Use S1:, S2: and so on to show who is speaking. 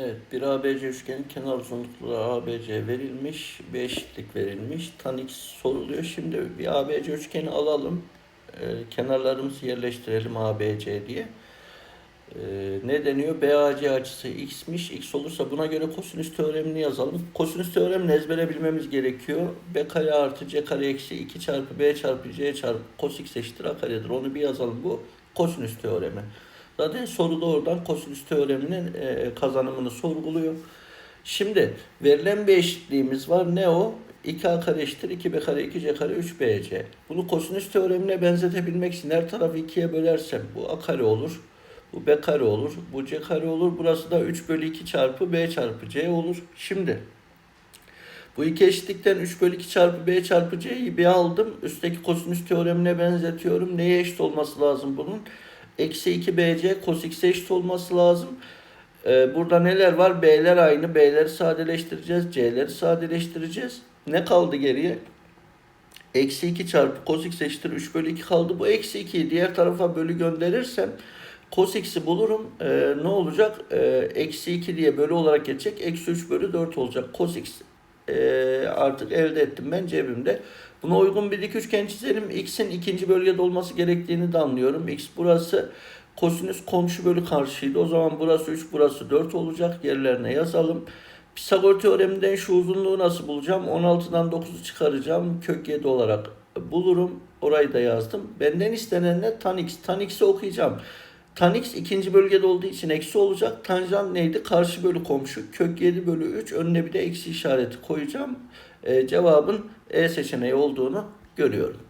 S1: Evet, bir ABC üçgenin kenar uzunlukları ABC verilmiş, bir eşitlik verilmiş. Tan x soruluyor. Şimdi bir ABC üçgeni alalım. Ee, kenarlarımızı yerleştirelim ABC diye. Ee, ne deniyor? BAC açısı x'miş. X olursa buna göre kosinüs teoremini yazalım. Kosinüs teoremini ezbere bilmemiz gerekiyor. B kare artı C kare eksi 2 çarpı B çarpı C çarpı cos x eşittir A karedir. Onu bir yazalım. Bu kosinüs teoremi. Zaten soruda oradan kosinüs teoreminin e, kazanımını sorguluyor. Şimdi verilen bir eşitliğimiz var. Ne o? 2a kare eşittir 2b kare 2c kare 3bc. Bunu kosinüs teoremine benzetebilmek için her tarafı 2'ye bölersem bu a kare olur. Bu b kare olur. Bu c kare olur. Burası da 3 bölü 2 çarpı b çarpı c olur. Şimdi bu iki eşitlikten 3 bölü 2 çarpı b çarpı c'yi bir aldım. Üstteki kosinüs teoremine benzetiyorum. Neye eşit olması lazım bunun? Eksi 2 bc cos x'e eşit olması lazım. Ee, burada neler var? B'ler aynı. B'leri sadeleştireceğiz. C'leri sadeleştireceğiz. Ne kaldı geriye? Eksi 2 çarpı cos x eşittir 3 bölü 2 kaldı. Bu eksi 2'yi diğer tarafa bölü gönderirsem cos x'i bulurum. Ee, ne olacak? Ee, eksi 2 diye bölü olarak geçecek. Eksi 3 bölü 4 olacak. Cos x ee, artık elde ettim ben cebimde. Buna uygun bir dik üçgen çizelim. X'in ikinci bölgede olması gerektiğini de anlıyorum. X burası kosinüs komşu bölü karşıydı. O zaman burası 3, burası 4 olacak. Yerlerine yazalım. Pisagor teoreminden şu uzunluğu nasıl bulacağım? 16'dan 9'u çıkaracağım. Kök 7 olarak bulurum. Orayı da yazdım. Benden istenen ne? Tan x. Tan x'i okuyacağım. Tan x ikinci bölgede olduğu için eksi olacak. Tanjant neydi? Karşı bölü komşu. Kök 7 bölü 3. Önüne bir de eksi işareti koyacağım. Ee, cevabın E seçeneği olduğunu görüyorum.